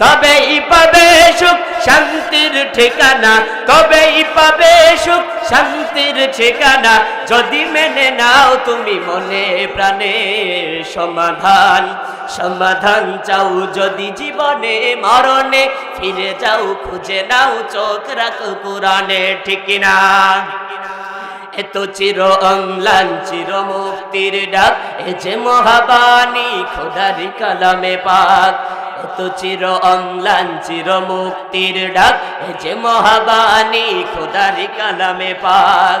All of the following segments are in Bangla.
তবেই পাবে সুখ, শান্তির ঠিকানা। তবেই পাবে সুখ, শান্তির ঠিকানা। যদি মেনে নাও তুমি মনে প্রাণে সমাধান। সমাধান চাও যদি জীবনে মরণে, ফিরে যাও খুঁজে নাও চোখ রাখো কোরআনে, ঠিক না এত চির অংলান চির মুক্তির ডাক। এ যে মহাবাণী খোদারি কালামে পাক। এত চির অংলান চির মুক্তির ডাক। এ যে মহাবাণী খোদারি কালামে পাক।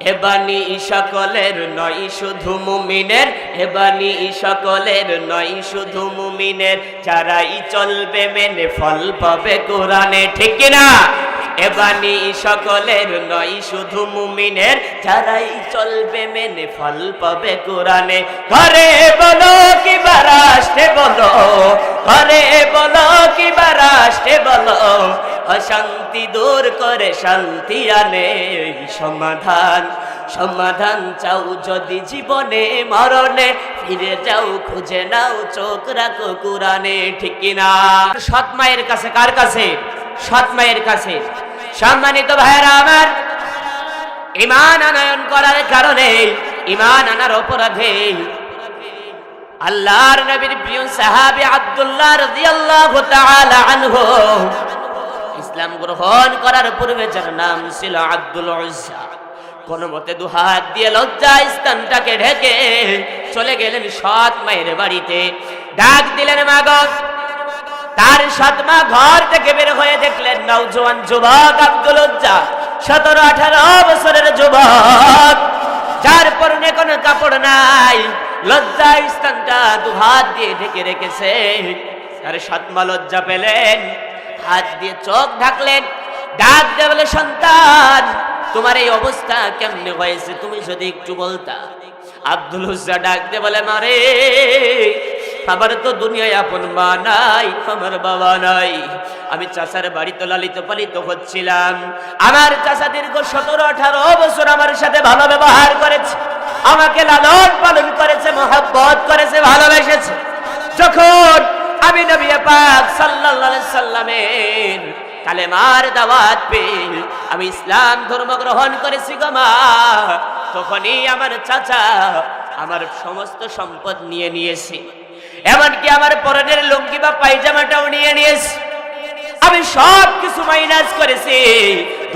এবানি সকলের নয়, শুধু মুমিনের। এবানি সকলের নয়, শুধু মুমিনের। যারাই চলবে মেনে ফল পাবে কোরআনে, ঠিক না? এবানি সকলের নয়, শুধু মুমিনের। যারাই চলবে মেনে ফল পাবে কোরআনে। ঘরে বলো কি রাষ্ট্রে বলো, ঘরে বলো কি রাষ্ট্রে বলো অশান্তি দূর করে শান্তি আনে সমাধান। সমাধান চাও যদি জীবনে মরণে, ফিরে যাও, খুঁজে নাও, চোখ রাখো কোরআনে, ঠিক কিনা সৎ মায়ের কাছে, কার কাছে? সৎ মায়ের কাছে। সম্মানিত ভাইয়েরা আমার ইমান আনয়ন করার কারণে ইমান আনার অপরাধে আল্লাহর নবীর প্রিয় সাহাবী আব্দুল্লাহ রাদিয়াল্লাহু তাআলা আনহু ইসলাম গ্রহণ করার পূর্বে যার নাম ছিল আব্দুল কোন মতে দু হাত দিয়ে লজ্জা স্থানটাকে ঢেকে চলে গেলেন সৎ মায়ের বাড়িতে। ডাক দিলেন মাগজ তার সৎ মা ঘর থেকে বের হয়ে দেখলেন নওজোয়ান যুবক আব্দুল উজ্জা, সতেরো আঠারো বছরের যুবক। যার পরনে কোনো কাপড় নাই, লজ্জা স্থানটা দু হাত দিয়ে ঢেকে রেখেছে। তার সৎমা লজ্জা পেলেন। হাত দিয়ে চোখ ঢাকলেন, ডাক দিয়ে বলে, সন্তান, তোমার এই অবস্থা কেমনে হয়েছে? তুমি যদি একটু বলতা। আব্দুল হুজ্জা ডাক দিয়ে বলে মারে আমার তো দুনিয়ায় আপন মা নাই, আমার বাবা নাই। আমি চাষার বাড়িতে লালিত পালিত হচ্ছিলাম। আমার চাষা দীর্ঘ সতেরো, আঠারো বছর আমার সাথে ভালো ব্যবহার করেছে। আমাকে লালন পালন করেছে, মহাব্বত করেছে, ভালোবেসেছে। যখন আমি নবী পাক সাল্লাল্লাহু সাল্লামের কালেমার দাওয়াত পেয়ে আমি ইসলাম ধর্ম গ্রহণ করেছি গো মা। তখনই আমার চাচা আমার সমস্ত সম্পদ নিয়ে নিয়েছে। এমনকি আমার পরনের লুঙ্গি বা পায়জামাটাও নিয়ে নিয়েছে। আমি সব কিছু মাইনাস করেছি।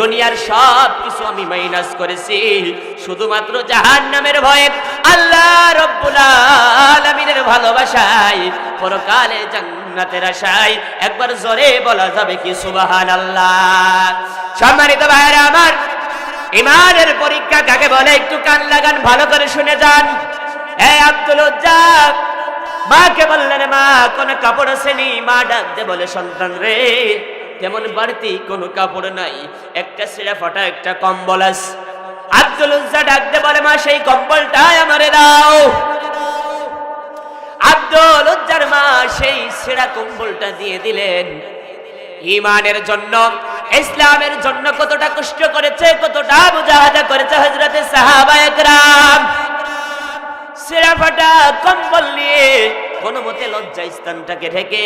দুনিয়ার সব কিছু আমি মাইনাস করেছি। শুধুমাত্র জাহান নামের ভয়ে আল্লাহ রব্বুল আলামিনের ভালোবাসায়, পরকালে জান্নাতের আশায় একবার জোরে বলা যাবে কি সুবাহান আল্লাহ সম্মানিত ভাইরা আমার ইমানের পরীক্ষা কাকে বলে? একটু কান লাগান, ভালো করে শুনে যান। এ আব্দুল মাকে বললেন, মা, কোন কাপড় আসেনি মা ডাক দে বলে, সন্তান রে তেমন বাড়তি কোনো কাপড় নাই, একটা সিরা ফাটা, একটা কম্বল আছে। আব্দুল উজ্জা ডাক দে বলে, মা, সেই কম্বলটাই আমারে দাও। আব্দুল উজ্জার মা সেই সেরা কম্বলটা দিয়ে দিলেন। ইমানের জন্য, ইসলামের জন্য কতটা কষ্ট করেছে, কতটা মুজাহাদা করেছে হজরতে সাহাবা একরাম সেরা ফাটা, কম্বল নিয়ে কোন মতে লজ্জা স্থানটাকে ঢেকে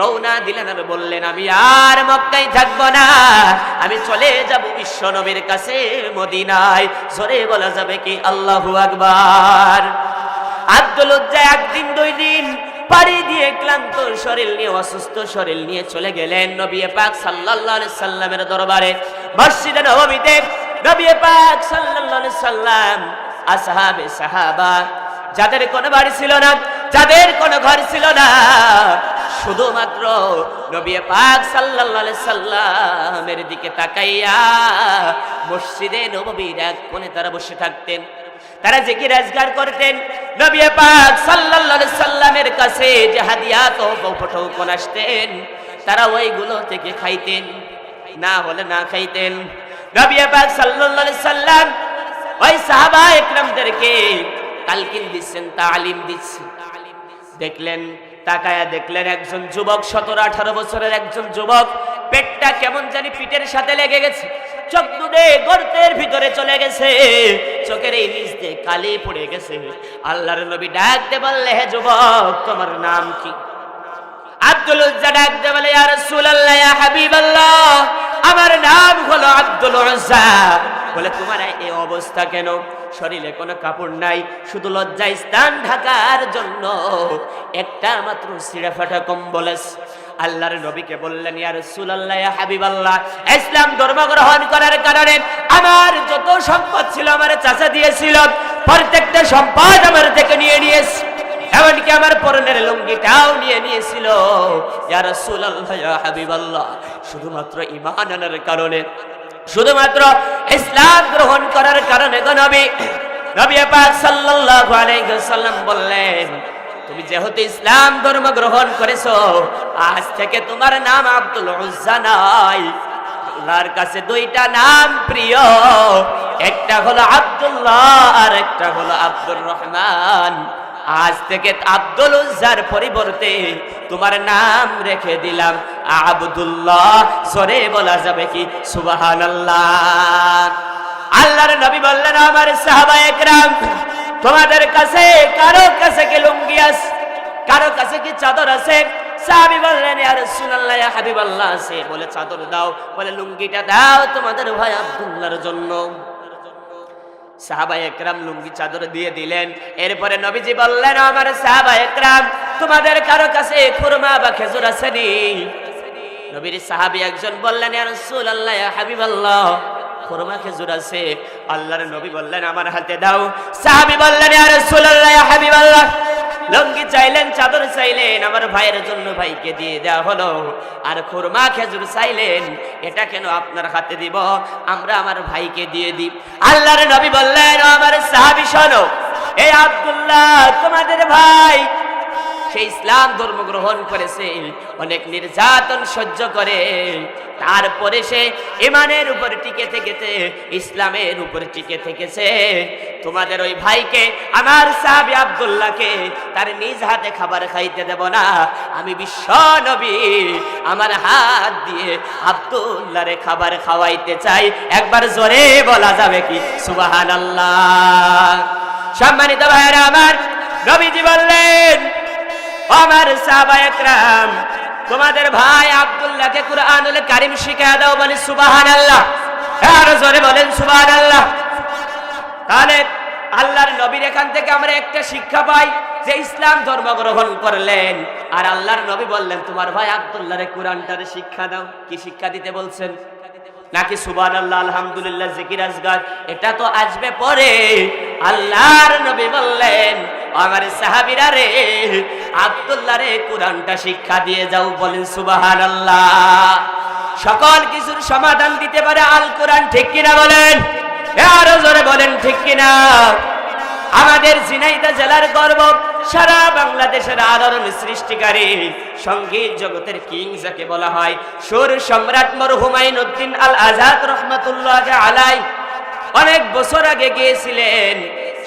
রওনা দিলেন আর বললেন, আমি আর মক্কায় থাকব না। আমি চলে যাব বিশ্ব নবীর কাছে মদিনায়। জোরে বলা যাবে কি আল্লাহু আকবার? আব্দুল উজ্জা একদিন দুই দিন পাড়ি দিয়ে ক্লান্ত শরীর নিয়ে, অসুস্থ শরীর নিয়ে চলে গেলেন নবী পাক সাল্লাল্লাহু আলাইহি সাল্লামের দরবারে। মসজিদে নববীতে নবী পাক সাল্লাল্লাহু আলাইহি সাল্লাম, আসহাবে সাহাবা, যাদের কোনো বাড়ি ছিল না যাদের কোনো ঘর ছিল না, শুধুমাত্র নবী পাক সাল্লাল্লাহু সাল্লামের দিকে তাকাইয়া মসজিদে নববীর এক কোণে তারা বসে থাকতেন। তারা যে কি আজগার করতেন। নবী পাক সাল্লাল্লাহু সাল্লামের কাছে যে হাদিয়াত ও উপঢৌকন আসতেন, তারা ওইগুলো থেকে খাইতেন। না হলে না খাইতেন। নবী পাক সাল্লাল্লাহু সাল্লাম ওই সাহাবা একরামদেরকে তালকিন দিচ্ছেন, তালিম দিচ্ছেন। দেখলেন, তাকায়া দেখলেন একজন যুবক, সতেরো, আঠারো বছরের একজন যুবক। পেটটা কেমন জানি পিঠের সাথে লেগে গেছে। চোখ দুটে গর্তের ভিতরে চলে গেছে। চোখের এই নিচ দিয়ে কালি পড়ে গেছে। আল্লাহর নবী ডাকতে বললে, হে যুবক, তোমার নাম কি? আব্দুল উজ্জা ডাকতে বলে, ইয়া রাসূলুল্লাহ, ইয়া হাবিবাল্লাহ, আমার নাম হলো আব্দুল উজ্জা বলে, তোমার এই অবস্থা কেন? শরীরে কোনো কাপড় নাই, শুধু লজ্জায় স্থান ঢাকার জন্য একটা মাত্র ছিঁড়ে ফাটা কম্বল আছে। আল্লাহর নবীকে বললেন, ইয়া রাসূলুল্লাহ, ইয়া হাবিবাল্লাহ, ইসলাম ধর্ম গ্রহণ করার কারণে আমার যত সম্পদ ছিল, আমার চাচা দিয়েছিল, প্রত্যেকটা সম্পদ আমার থেকে নিয়ে নিয়েছে। এমনকি আমার পরনের লুঙ্গিটাও নিয়ে নিয়েছিল। ইয়া হাবিবাল্লাহ। শুধুমাত্র ইমান আনার কারণে, শুধুমাত্র ইসলাম গ্রহণ করার কারণে নবী। তুমি যেহেতু ইসলাম ধর্ম গ্রহণ করেছ, আজ থেকে তোমার নাম আব্দুল নাই। আল্লাহর কাছে দুইটা নাম প্রিয়, একটা হলো আব্দুল্লাহ আর একটা হলো আব্দুর রহমান। আজ থেকে আব্দুল উজ্জার পরিবর্তে তোমার নাম রেখে দিলাম। আব্দুল্লাহ সরে বলা যাবে কি? সুবহানাল্লাহ। আল্লাহর নবী বললেন, আমার সাহাবা একরাম, তোমাদের কাছে কারও কাছে কি লুঙ্গি আছে? কারও কাছে কি চাদর আছে? সাহাবী বললেন, ইয়া রাসূলুল্লাহ, ইয়া হাবিবাল্লাহ। আছে বলে, চাদর দাও। বলে, লুঙ্গিটা দাও তোমাদের ভাই আব্দুল্লাহর জন্য। সাহাবা একরাম লুঙ্গি চাদর দিয়ে দিলেন। এরপরে নবীজি বললেন, আমার সাহাবা একরাম, তোমাদের কারও কাছে খুরমা বা খেজুর আছে নি? নবীর সাহাবি একজন বললেন আর ইয়া হাবিবাল্লাহ। খুরমা খেজুর আছে আল্লাহর নবী বললেন, আমার হাতে দাও। সাহাবী বললেন, ইয়া রাসূলুল্লাহ, ইয়া হাবিবাল্লাহ। লঙ্গি চাইলেন, চাদর চাইলেন, আমার ভাইয়ের জন্য ভাইকে দিয়ে দেওয়া হলো। আর খুরমা খেজুর চাইলেন, এটা কেন আপনার হাতে দিব? আমরা আমার ভাইকে দিয়ে দিই। আল্লাহর নবী বললেন, "ও আমার সাহাবী, শোনো। এই আব্দুল্লাহ, তোমাদের ভাই সে ইসলাম ধর্ম গ্রহণ করেছে, অনেক নির্যাতন সহ্য করে। তারপরে সে ইমানের উপর টিকে থেকেছে, ইসলামের উপর টিকে থেকেছে। তোমাদের ওই ভাইকে, আমার সাহাবি আব্দুল্লাহকে, তার নিজ হাতে খাবার খাইতে দেব না। আমি বিশ্ব নবী, আমার হাত দিয়ে আব্দুল্লাহরে খাবার খাওয়াইতে চাই। একবার জোরে বলা যাবে কি? সুবাহান আল্লাহ সম্মানিত ভাইয়েরা আমার নবীজি বললেন আমার একরাম, তোমাদের ভাই আব্দুল্লাহকে কুরআনুল কারীম শিখিয়ে দাও, বলে সুবহানাল্লাহ। আর জোরে বলেন সুবহানাল্লাহ। তাহলে আল্লাহর নবীর এখান থেকে আমরা একটা শিক্ষা পাই যে ইসলাম ধর্ম গ্রহণ করলেন। আর আল্লাহর নবী বললেন, তোমার ভাই আব্দুল্লাহরে কোরআনটারে শিক্ষা দাও। কি শিক্ষা দিতে বলছেন? নাকি সুবান আল্লাহ আলহামদুলিল্লাহ, জিকির আজগার? এটা তো আসবে পরে। আল্লাহর নবী বললেন, আমার সাহাবিরা রে আব্দুল্লাহ রে কোরআনটা শিক্ষা দিয়ে যাও, বলেন সুবাহান আল্লাহ সকল কিছুর সমাধান দিতে পারে আল কোরআন, ঠিক কিনা বলেন? আরও জোরে বলেন, ঠিক কিনা? আমাদের ঝিনাইদা জেলার গর্ব, সারা বাংলাদেশের আলোড়ন সৃষ্টিকারী সংগীত জগতের কিং যাকে বলা হয়, সুর সম্রাট মর হুমায়ুন উদ্দিন আল আজাদ রহমতুল্লাহ আলাই অনেক বছর আগে গিয়েছিলেন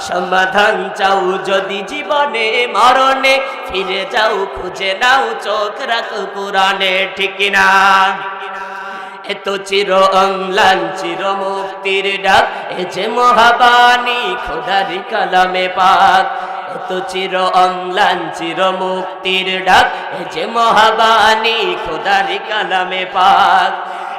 সমাধান চাও যদি জীবনে মরণে, ফিরে যাও, খুঁজে নাও, চোখ রাখো কোরআনে, ঠিক না এত চির অম্লান, চির মুক্তির ডাক, এ যে মহাবাণী খোদারি কালামে পাক। এত চির অম্লান, চির মুক্তির ডাক, এ যে মহাবাণী খোদারি কালামে পাক।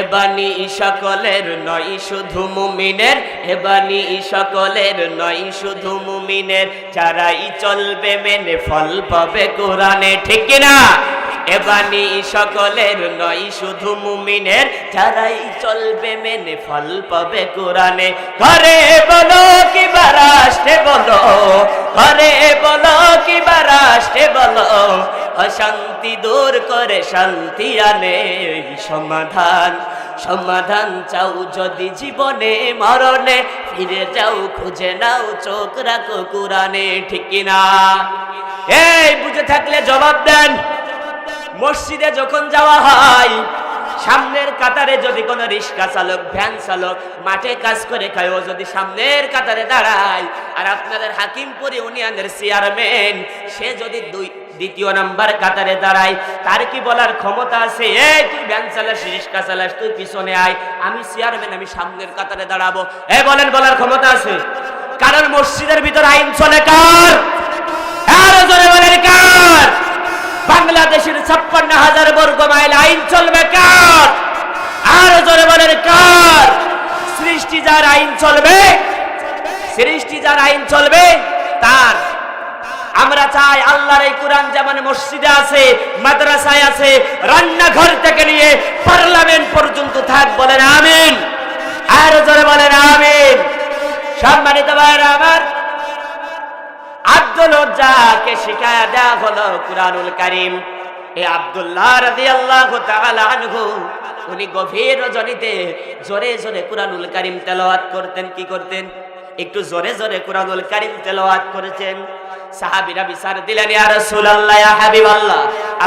এবানি সকলের নয়, শুধু মুমিনের। এবানি সকলের নয়, শুধু মুমিনের। যারাই চলবে মেনে ফল পাবে কোরআনে, ঠিক না এবানি সকলের নয়, শুধু মুমিনের। যারাই চলবে মেনে ফল পাবে কোরআনে। ঘরে বলো কি রাষ্ট্রে বলো, ঘরে বলো কি রাষ্ট্রে বলো। অশান্তি দূর করে শান্তি আনে, সমাধান সমাধান চাও যদি জীবনে মরণে, ফিরে যাও, খুঁজে নাও, চোখ রাখো কোরআনে, ঠিক না? এই, বুঝে থাকলে জবাব দেন। মসজিদে যখন যাওয়া হয়, সামনের কাতারে যদি কোনো রিক্সা চালক, ভ্যান চালক মাঠে কাজ করে খায়, ও যদি সামনের কাতারে দাঁড়ায়, আর আপনাদের হাকিমপুরি ইউনিয়নের চেয়ারম্যান, সে যদি দুই দ্বিতীয় নাম্বার কাতারে দাঁড়ায়। তার কি বলার ক্ষমতা আছে? এই, তুই ভ্যান চালাস, রিক্সা চালাস, তুই পিছনে আয়। আমি চেয়ারম্যান আমি সামনের কাতারে দাঁড়াবো। এ, বলেন, বলার ক্ষমতা আছে? কারণ মসজিদের ভিতর আইন চলে কার? আরও জোরে কার? বাংলাদেশের ছাপ্পান্ন হাজার বর্গ মাইল আইন চলবে কার? আরও জোরে বলেন, কার? সৃষ্টি যার আইন চলবে, সৃষ্টি যার আইন চলবে, তার আমরা চাই আল্লাহর এই কোরআন যেমন মসজিদে আছে, মাদ্রাসায় আছে, রান্নাঘর থেকে নিয়ে পার্লামেন্ট পর্যন্ত থাক বলেন আমিন। আরও জোরে বলেন আমিন। সম্মানিত ভাইরা আমার, আব্দুল উজ্জাকে শিখায়া দেয়া হলো কুরআনুল কারীম। এই আব্দুল্লাহ রাদিয়াল্লাহু তাআলা আনহু, উনি গভীর রজনীতে জোরে জোরে কুরআনুল কারীম তেলাওয়াত করতেন। কি করতেন? একটু জোরে জোরে কুরআনুল কারীম তেলাওয়াত করেছেন। সাহাবীরা বিচার দিলেন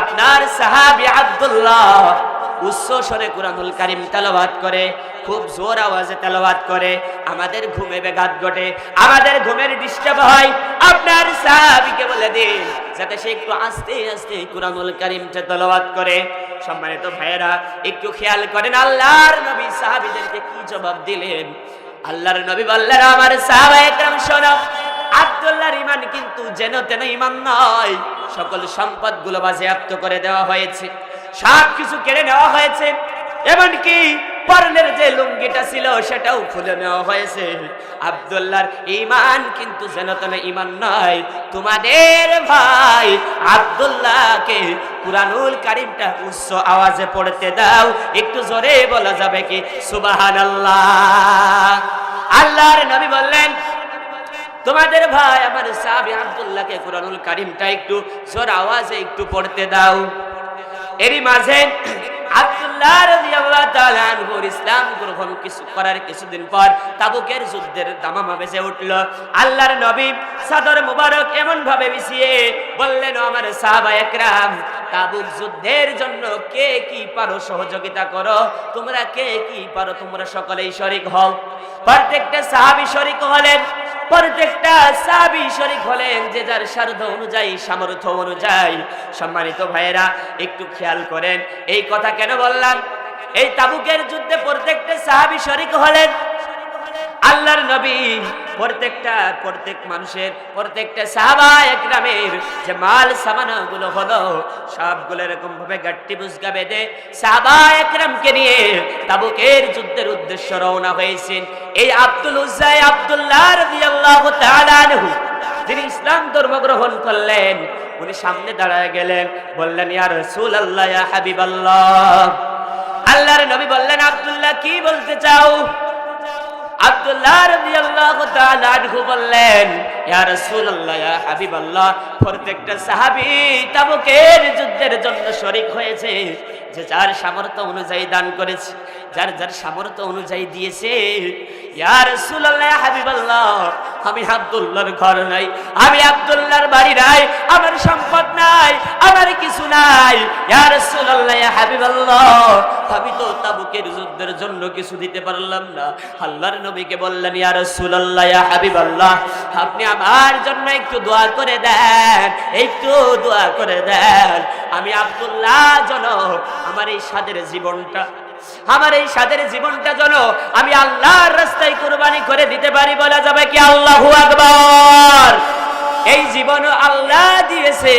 আপনার সাহাবী আব্দুল্লাহ করে, খুব জোর আওয়াজে করে, আমাদের ঘুমে ঘটে, আমাদের ঘুমের ডিস্টার্ব হয়, আপনার বলে দিন, যাতে সে একটু আস্তে আস্তে করে। সম্মানিত ভাইয়েরা, একটু খেয়াল করেন, আল্লাহর নবী সাহাবীদেরকে কি জবাব দিলেন? আল্লাহর নবী বললেন, আমার সাহাবা একরাম শোনো আব্দুল্লাহর ইমান কিন্তু যেন তেন ইমান নয়। সকল সম্পদগুলো বাজেয়াপ্ত করে দেওয়া হয়েছে। সব কিছু কেড়ে নেওয়া হয়েছে। এমনকি পরনের যে লুঙ্গিটা ছিল, সেটাও খুলে নেওয়া হয়েছে। আব্দুল্লাহর ইমান কিন্তু যেন তেন ইমান নয়। তোমাদের ভাই আব্দুল্লাহকে কুরআনুল কারিমটা উচ্চ আওয়াজে পড়তে দাও। একটু জোরে বলা যাবে কি? সুবহানাল্লাহ। আল্লাহর নবী বললেন তোমাদের ভাই আমার সাহাবী আব্দুল্লাহকে কোরআনুল কারিমটা একটু জোর আওয়াজে একটু পড়তে দাও। এরই মাঝে রাদিয়াল্লাহু তাআলা ইসলাম গ্রহণ কিছু করার কিছুদিন পর তাবুকের যুদ্ধের দামামা বেজে উঠল। আল্লাহর নবী সাদর এমন ভাবে বিছিয়ে বললেন আমার সাহাবা একরাম, তাবুক যুদ্ধের জন্য কে কি পারো সহযোগিতা করো? তোমরা কে কি পারো? তোমরা সকলেই শরিক হও। প্রত্যেকটা সাহাবী শরিক হলেন। প্রত্যেকটা সাবি শরিক হলেন যে যার সাধ্য অনুযায়ী, সামর্থ্য অনুযায়ী। সম্মানিত ভাইয়েরা, একটু খেয়াল করেন, এই কথা কেন বললাম? এই তাবুকের যুদ্ধে প্রত্যেকটা সাহাবি শরিক হলেন। আল্লাহর নবী প্রত্যেকটা, প্রত্যেক মানুষের, প্রত্যেকটা সাহাবা একরামের যে মাল সামানা গুলো হলো, সবগুলো এরকম ভাবে গাট্টি বুঝগা বেঁধে সাহাবা একরামকে নিয়ে তাবুকের যুদ্ধের উদ্দেশ্য রওনা হয়েছেন। এই আব্দুল উজ্জাই আব্দুল্লাহ রাদিয়াল্লাহু তাআলা আনহু, যিনি ইসলাম ধর্ম গ্রহণ করলেন, উনি সামনে দাঁড়ায় গেলেন, বললেন, ইয়া রাসূলুল্লাহ, ইয়া হাবিবাল্লাহ। আল্লাহর নবী বললেন, আব্দুল্লাহ, কি বলতে চাও? আব্দুল্লাহ বললেন প্রত্যেকটা সাহাবী যুদ্ধের জন্য শরীক হয়েছে যে যার সামর্থ্য অনুযায়ী দান করেছে। যার যার সামর্থ্য অনুযায়ী দিয়েছে হাবিবাল্লাহ, আমি আব্দুল্লাহর ঘর নাই, আমি আব্দুল্লাহর বাড়ি নাই, আমার সম্পদ নাই, আমার কিছু নাই। আমি তো তাবুকের যুদ্ধের জন্য কিছু দিতে পারলাম না। আল্লাহর নবীকে বললেন, ইয়া রাসূলুল্লাহ, ইয়া হাবিবাল্লাহ, আপনি আমার জন্য একটু দোয়া করে দেন, একটু দোয়া করে দেন। আমি আব্দুল্লাহ যেন আমার এই সাদের জীবনটা আমার এই সাদের জীবনটা যেন আমি আল্লাহর রাস্তায় কুরবানি করে দিতে পারি বলা যাবে কি? আল্লাহু আকবার। এই জীবন আল্লাহ দিয়েছে,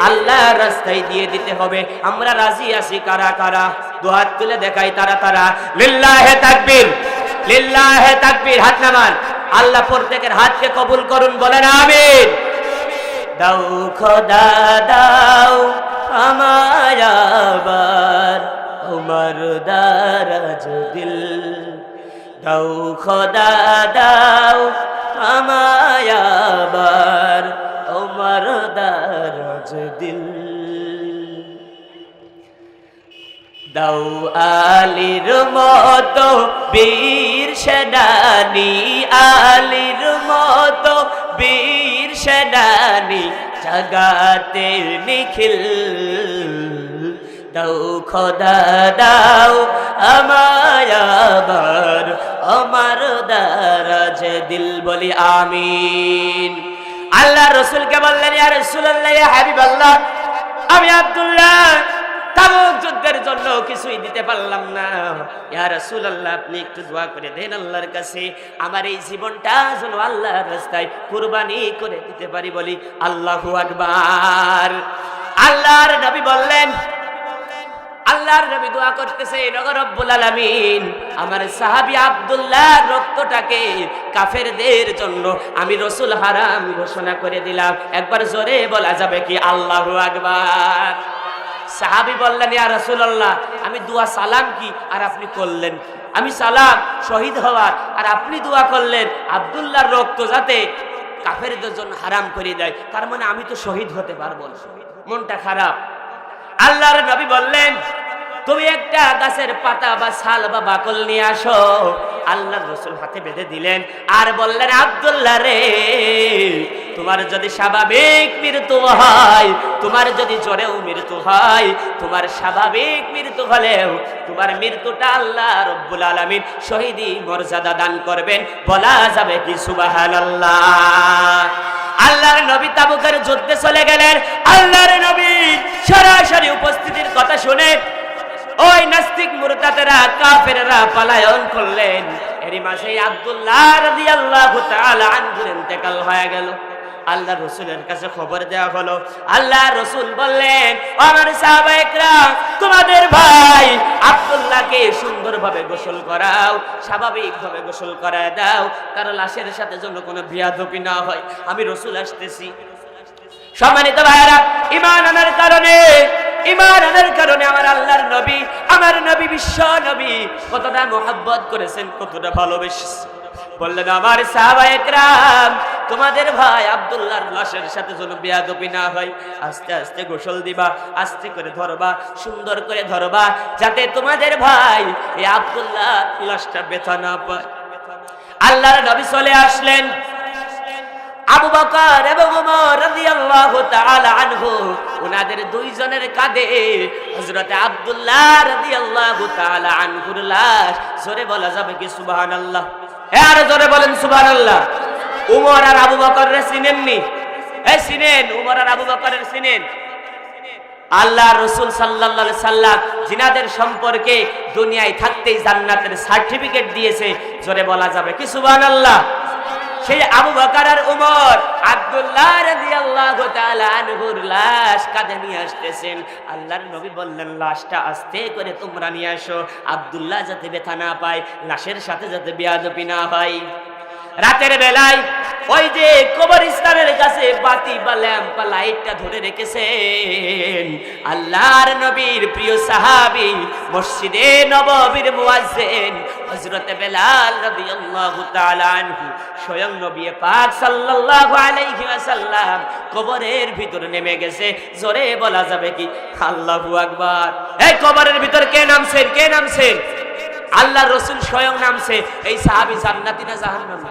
আল্লাহর রাস্তায় দিয়ে দিতে হবে। আমরা রাজি আছি কারা কারা? দুহাত তুলে দেখাই তারা তারা। লিল্লাহে তাকবীর লিল্লাহে তাকবীর, হাত নামান। আল্লাহ প্রত্যেকের হাতকে কবুল করুন, বলেন আমিন। দাও খোদা, দাও আমায় আবার। উমর দারাজ দিল দাও খোদা, দাও আমায় আবার উমর দারাজ দিল দাও আলির মতো বীর সেনানি, আলির মতো বীর সেনানি, জগাতে নিখিল। দাও, খোদা দাও আমায় আবার, আমার দারাজ দিল বলি আমিন। আল্লাহ রসুলকে বললেন, ইয়া রাসূলুল্লাহ, ইয়া হাবিবাল্লাহ, আমি আব্দুল্লাহ, তাবুক যুদ্ধের জন্য কিছুই দিতে পারলাম না। ইয়া রাসূলুল্লাহ, আপনি একটু দোয়া করে দেন আল্লাহর কাছে। আমার এই জীবনটা যেন আল্লাহর রাস্তায় কুরবানি করে দিতে পারি বলি আল্লাহু আকবার। আল্লাহর নবী বললেন আল্লাহর নবী দোয়া করতেছে রব্বুল আলামিন, আমার সাহাবী আব্দুল্লাহ রক্তটাকে কাফেরদের জন্য আমি রসুল হারাম ঘোষণা করে দিলাম। একবার জোরে বলা যাবে কি? আল্লাহু আকবার। সাহাবী বললেন, ইয়া রাসূলুল্লাহ, আমি দোয়া সালাম কি? আর আপনি করলেন আমি সালাম, শহীদ হওয়ার, আর আপনি দোয়া করলেন। আব্দুল্লাহর রক্ত যাতে কাফেরদের জন্য হারাম করে দেয়, তার মানে আমি তো শহীদ হতে পারব না। মনটা খারাপ। আল্লাহর নবী বললেন, তুমি একটা গাছের পাতা বা ছাল বা বাকল নিয়ে আসো। আল্লাহর রসুল হাতে বেঁধে দিলেন আর বললেন, আব্দুল্লাহ রে, তোমার যদি স্বাভাবিক মৃত্যু হয়, তোমার যদি জ্বরেও মৃত্যু হয়, তোমার স্বাভাবিক মৃত্যু হলেও তোমার মৃত্যুটা আল্লাহ রব্বুল আলমিন শহীদি মর্যাদা দান করবেন। বলা যাবে কি সুবাহান আল্লাহর নবী তাবুকের যুদ্ধে চলে গেলেন। আল্লাহর নবী সরাসরি উপস্থিতির কথা শুনে ওই নাস্তিক মুরতাতেরা কাফেরেরা পালায়ন করলেন। এরই মাসে আব্দুল্লাহ রাদিয়াল্লাহু তাআলা আনহুর ইন্তেকাল হয়ে গেল। আল্লাহ রসুলের কাছে খবর দেওয়া হলো। আল্লাহ রসুল বললেন, আমার সাহাবাহিকরা তোমাদের ভাই আব্দুল্লাহকে সুন্দরভাবে গোসল করাও, স্বাভাবিকভাবে গোসল করায় দাও তার লাশের সাথে যেন কোনো বিয়াদপি না হয়। আমি রসুল আসতেছি। সম্মানিত ভাইয়ারা ইমান আনার কারণে ইমান আনার কারণে আমার আল্লাহর নবী, আমার নবী বিশ্ব নবী, কতটা মোহাব্বত করেছেন, কতটা ভালোবেসেছেন। বললেন, আমার সাহাবা একরাম তোমাদের ভাই আব্দুল্লাহর লাশের সাথে যেন বেয়াদবি না হয়, আস্তে আস্তে গোসল দিবা, আস্তে করে ধরবা, সুন্দর করে ধরবা, যাতে তোমাদের ভাই এই আব্দুল্লাহ লাশটা ব্যথা না পায়। আল্লাহর নবী চলে আসলেন। আবু বকর এবং ওমর রাদিয়াল্লাহু তাআলা আনহু ওনাদের দুইজনের কাঁধে হযরত আব্দুল্লাহ রাদিয়াল্লাহু তাআলা আনহুর লাশ, জোরে বলা যাবে কি সুবহানাল্লাহ? হ্যাঁ আরে জোরে বলেন সুবহানাল্লাহ। উমর আর আবু বকরের চিনেননি? এই চিনেন, উমর আর আবু বকরের চিনেন। আল্লাহ রসুল সাল্লাহ সাল্লাম জিনাদের সম্পর্কে দুনিয়ায় থাকতেই জান্নাতের সার্টিফিকেট দিয়েছে। জোরে বলা যাবে কি সুবহানাল্লাহ? সেই আবু বকর আর উমর আব্দুল্লাহ রাদিয়াল্লাহু তাআলা আনহুর লাশ কাঁধে নিয়ে আসতেছেন। আল্লাহর নবী বললেন, লাশটা আস্তে করে তোমরা নিয়ে আসো। আব্দুল্লাহ যাতে ব্যথা না পায়, লাশের সাথে যাতে বেয়াদবি না হয়। রাতের বেলায় ওই যে কবরস্থানের কাছে বাতি বা ল্যাম্প বা লাইটটা ধরে রেখেছেন। আল্লাহর নবীর প্রিয় সাহাবী মসজিদে নববীর মুয়াজ্জিন হযরত বেলাল রাদিয়াল্লাহু তাআলা আনহু স্বয়ং নবী পাক সাল্লাল্লাহু আলাইহি ওয়াসাল্লাম কবরের ভিতরে নেমে গেছে। জোরে বলা যাবে কি? আল্লাহু আকবার। এই কবরের ভিতর কে নামছেন? কে নামছেন? আল্লাহ রসুল স্বয়ং নামছে, এই সাহাবি জান্নাতি না জাহান্নামী?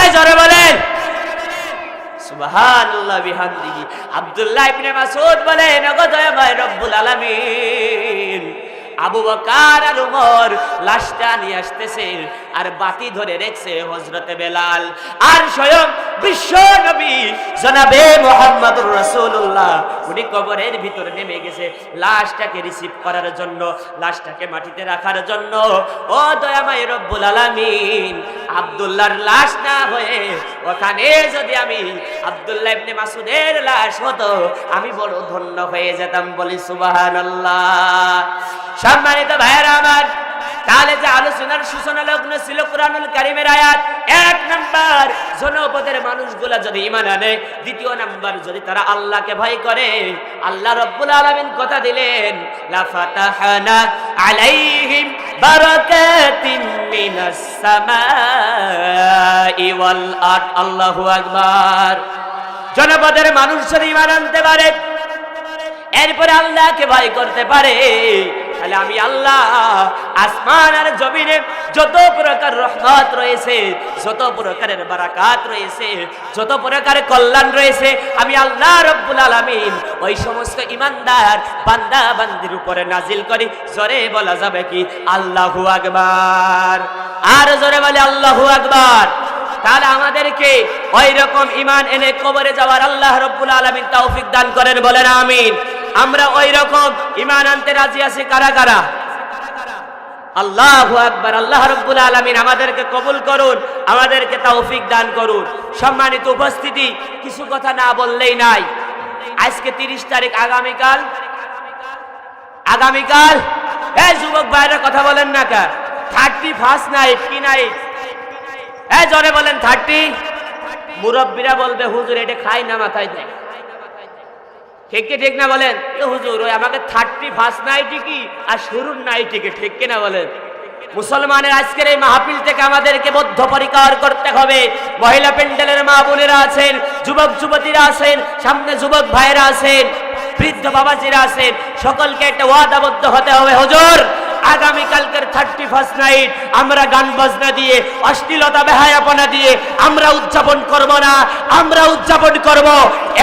এই জোরে বলেন। সুবহানাল্লাহ বিহামদিহি। আব্দুল্লাহ ইবনে মাসউদ বলেন, ওগো দয়াময় রব্বুল আলামিন আবু বকার আর উমর লাশটা নিয়ে আসতেছে আর বাতি ধরে রেখেছে হজরতে বেলাল। আর স্বয়ং বিশ্ব নবী জনাবে মোহাম্মদুর রাসূলুল্লাহ, উনি কবরের ভিতরে নেমে গেছে লাশটাকে রিসিভ করার জন্য, লাশটাকে মাটিতে রাখার জন্য। ও দয়াময় রব্বুল আলামিন, আব্দুল্লাহর লাশ না হয়ে ওখানে যদি আমি আব্দুল্লাহ ইবনে মাসুদের লাশ হতো, আমি বড় ধন্য হয়ে যেতাম বলি সুবহানাল্লাহ। সম্মানিত ভাইয়েরা আমার, তাহলে যে আলোচনার সূচনা লগ্ন ছিল কোরআনুল কারিমের আয়াত, এক নাম্বার জনপদের মানুষগুলা যদি ইমান আনে, দ্বিতীয় নাম্বার যদি তারা আল্লাহকে ভয় করে, আল্লাহ রব্বুল আলামিন কথা দিলেন, লা ফাতাহানা আলাইহিম বারাকাতিন মিনাস সামাই ওয়াল আরদ। আল্লাহু আকবার। জনপদের মানুষ যদি ইমান আনতে পারে, এরপরে আল্লাহকে ভয় করতে পারে তাহলে আমি আল্লাহ আসমান আর জমিনে যত প্রকার রহমত রয়েছে, যত প্রকারের বারাকাত রয়েছে, যত প্রকারের কল্যাণ রয়েছে, আমি আল্লাহ রব্বুল আলামিন ওই সমস্ত ইমানদার বান্দা বান্দির উপরে নাজিল করি। জোরে বলা যাবে কি? আল্লাহু আকবার। আর জোরে বলে আল্লাহু আকবার। তাহলে আমাদেরকে ওই রকম ইমান এনে কবরে যাওয়ার আল্লাহ রব্বুল আলামিন তৌফিক দান করেন, বলেন আমিন। আমরা ওই রকম ইমান আনতে রাজি আছি কারা কারা? আল্লাহ আকবার, আল্লাহ রব্বুল আলামিন আমাদেরকে কবুল করুন, আমাদেরকে তৌফিক দান করুন। সম্মানিত উপস্থিতি, কিছু কথা না বললেই নাই। আজকে তিরিশ তারিখ আগামীকাল। আগামীকাল? এই যুবক ভাইরা, কথা বলেন না কা থার্টি ফার্স্ট নাইট, কি নাইট? এই জনে বলেন, থার্টি? মুরব্বীরা বলবে, হুজুর, এটা খাই না, মাথায় দেয়। ঠিক কে ঠিক না বলেন? এ হুজুর, ওই আমাকে থার্টি ফার্স্ট নাইটি কি আর শুরুর নাইটি কি, ঠিক কে না বলেন? মুসলমানের আজকের এই মাহফিল থেকে আমাদেরকে বদ্ধপরিকার করতে হবে। মহিলা পেন্ডেলের মা বোনেরা আছেন, যুবক যুবতীরা আছেন, সামনে যুবক ভাইয়েরা আছেন, বৃদ্ধ বাবাজিরা আছেন, সকলকে একটা ওয়াদাবদ্ধ হতে হবে। হুজুর আগামীকালকের থার্টি ফার্স্ট নাইট আমরা গান বাজনা দিয়ে, অশ্লীলতা বেহায়াপনা দিয়ে আমরা উদযাপন করব না, আমরা উদযাপন করব।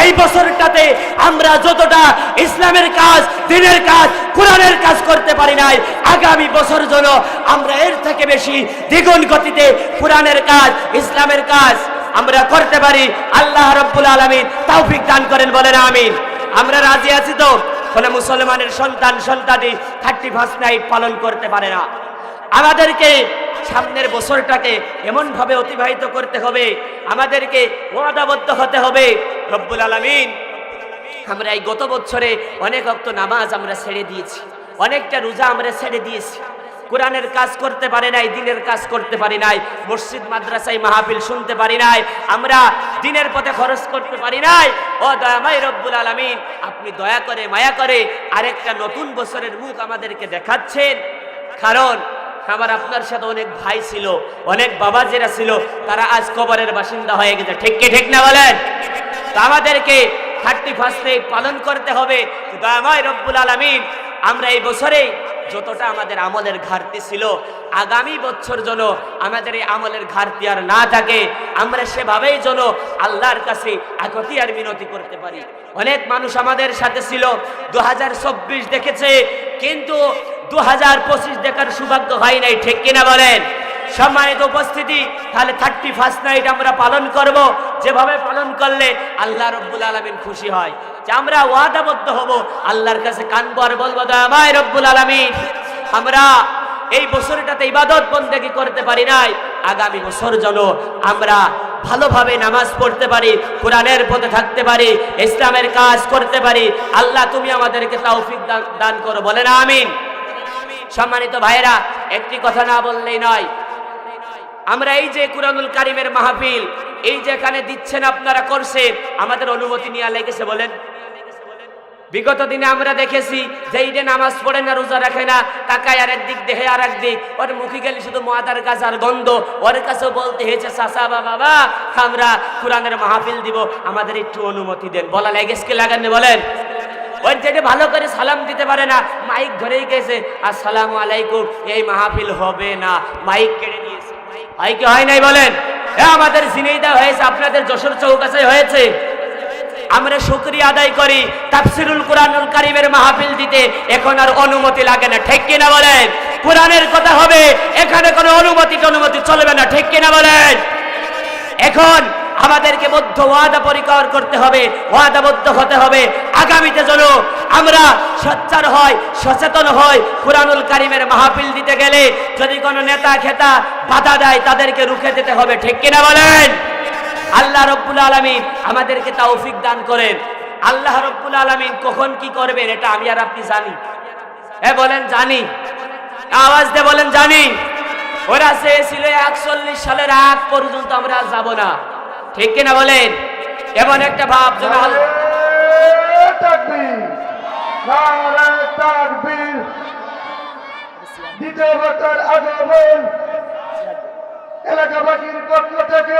এই বছরটাতে আমরা যতটা ইসলামের কাজ, দিনের কাজ, কোরআনের কাজ করতে পারি নাই, আগামী বছর জন্য আমরা এর থেকে বেশি দ্বিগুণ গতিতে কোরআনের কাজ, ইসলামের কাজ আমরা করতে পারি। আল্লাহ রব্বুল আলমিন তৌফিক দান করেন, বলেন আমিন। আমরা রাজি আছি তো? কোন মুসলমানের সন্তান সন্তানি থার্টি ফার্স্ট নাইট পালন করতে পারে না। আমাদেরকে সামনের বছরটাকে এমনভাবে অতিবাহিত করতে হবে, আমাদেরকে ওয়াদাবদ্ধ হতে হবে। রব্বুল আলমিন, আমরা এই গত বছরে অনেক অক্ত নামাজ আমরা ছেড়ে দিয়েছি, অনেকটা রোজা আমরা ছেড়ে দিয়েছি। কোরআনের কাজ করতে পারি নাই, দিনের কাজ করতে পারি নাই, মসজিদ, মাদ্রাসায় মাহফিল শুনতে পারি নাই, আমরা দিনের পথে খরচ করতে পারি নাই। ও দয়াময় রব্বুল আলামিন, আপনি দয়া করে, মায়া করে আরেকটা নতুন বছরের মুখ আমাদেরকে দেখাচ্ছেন। কারণ আমার আপনার সাথে অনেক ভাই ছিল, অনেক বাবা বাবাজিরা ছিল, তারা আজ কবরের বাসিন্দা হয়ে গেছে। ঠিক কি ঠিক না বলেন? তো আমাদেরকে থার্টি ফার্স্ট পালন করতে হবে। দয়াময় রব্বুল আলামিন, আমরা এই বছরে যতটা আমাদের আমলের ঘাটতি ছিল, আগামী বছর যেন আমাদের এই আমলের ঘাটতি আর না থাকে, আমরা সেভাবেই যেন আল্লাহর কাছে আগতি আর মিনতি করতে পারি। অনেক মানুষ আমাদের সাথে ছিল দু হাজার চব্বিশ দেখেছে, কিন্তু দু হাজার পঁচিশ দেখার সৌভাগ্য হয় নাই, ঠিক কিনা বলেন? সম্মানিত উপস্থিতি, তাহলে থার্টি ফার্স্ট নাইট আমরা পালন করব। যেভাবে পালন করলে আল্লাহ রব্বুল আলমিন খুশি হয়। যে আমরা ওয়াদাবদ্ধ হব, আল্লাহর কাছে কানবো আর বলব, দয়াময় রব্বুল আলমিন, আমরা এই বছরটাতে ইবাদত বন্দেগি করতে পারি নাই। আগামী বছর যেন আমরা ভালোভাবে নামাজ পড়তে পারি, কোরআনের পথে থাকতে পারি, ইসলামের কাজ করতে পারি। আল্লাহ, তুমি আমাদেরকে তৌফিক দান- করো। বলে না আমিন। সম্মানিত ভাইয়েরা, একটি কথা না বললেই নয়। আমরা এই যে কুরআনুল কারিমের মাহফিল, এই যে এখানে দিচ্ছেন আপনারা করছেন আমাদের অনুমতি নিয়ে লেগেছে, বলেন। বিগত দিনে আমরা দেখেছি যে যে নামাজ পড়ে না, রোজা রাখে না, তাকায় আর একদিক দেহে আর একদিক ওর মুখে গেলে শুধু মাদার গাছ আর গন্ধ, ওর কাছে বলতে হয়েছে চাষা বা বাবা আমরা কোরআনের মাহফিল দিব, আমাদের একটু অনুমতি দেন। বলা লেগেছে লাগাননি বলেন। ওই যেটা ভালো করে সালাম দিতে পারে না, মাইক ধরেই গেছে, আসসালামু আলাইকুম, এই মাহফিল হবে না। মাইক কেড়ে নিয়েছে। হয় কি, হয় নাই, বলেন। এ, আমাদের জিনেইদা হয়েছে, আপনাদের যশোর চৌকাছে হয়েছে। আমরা শুক্রিয়া আদায় করি তাফসিরুল কোরআনুল কারিমের মাহফিল দিতে। এখন আর অনুমতি লাগে না, ঠিক কিনা বলেন? কোরআনের কথা হবে, এখানে কোনো অনুমতি অনুমতি চলবে না, ঠিক কিনা বলেন? এখন আমাদেরকে বদ্ধ ওয়াদা পরিকর করতে হবে, ওয়াদাবদ্ধ হতে হবে। আগামীতে যেন আমরা সচ্চার হয় সচেতন হয় কোরআনুল কারিমের মাহফিল দিতে গেলে যদি কোনো নেতা খেতা বাধা দেয়, তাদেরকে রুখে দিতে হবে, ঠিক কিনা বলেন? আল্লাহ রব্বুল আলমিন আমাদেরকে তৌফিক দান করেন। আল্লাহ রব্বুল আলমিন কখন কি করবেন এটা আমি আর আপনি জানি। এ বলেন, জানি। আওয়াজ দিয়ে বলেন, জানি। ওরা চেয়েছিল একচল্লিশ সালের আগ পর্যন্ত আমরা যাব না। ঠিক কিনা বলেন? এমন একটা ভাব আগমন। এলাকাবাসীর পক্ষ থেকে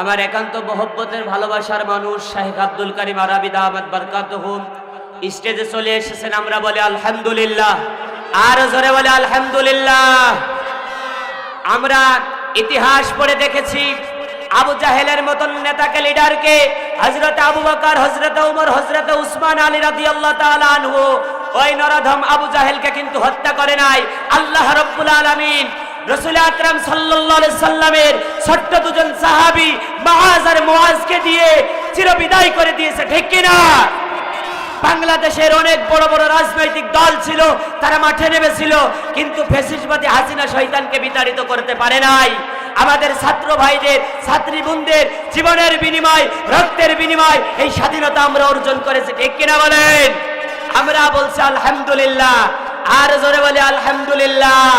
আমার একান্ত মহব্বতের ভালোবাসার মানুষ শাহেখ আব্দুল করিম আরাবিদ আহমদ বরকাত স্টেজে চলে এসেছেন আমরা বলে আলহামদুলিল্লাহ। আর জোরে বলে আলহামদুলিল্লাহ। আমরা ইতিহাস পড়ে দেখেছি, আবু জাহেলের মতন নেতাকে, লিডারকে হজরত আবু বকর হজরত উমর হজরত উসমান আলী রাদিয়াল্লাহু তাআলা আনহু। ওই নরধম আবু জাহেলকে কিন্তু হত্যা করে নাই। আল্লাহ রাব্বুল আলামিন রসুল আকরাম আলাইহি সাল্লামের ছোট্ট দুজন সাহাবী মাআজ আর মুআজকে দিয়ে চিরবিদায় করে দিয়েছে, ঠিক কি না বাংলাদেশের অনেক বড় বড় রাজনৈতিক দল ছিল, তারা মাঠে নেমেছিল, কিন্তু ফেসিসবাদী হাসিনা শয়তানকে বিতাড়িত করতে পারে নাই। আমাদের ছাত্র ভাইদের, ছাত্রী বোনদের জীবনের বিনিময়, রক্তের বিনিময়, এই স্বাধীনতা আমরা অর্জন করেছি, ঠিক কিনা বলেন? আমরা বলছি আলহামদুলিল্লাহ, আর জোরে বলে আলহামদুলিল্লাহ।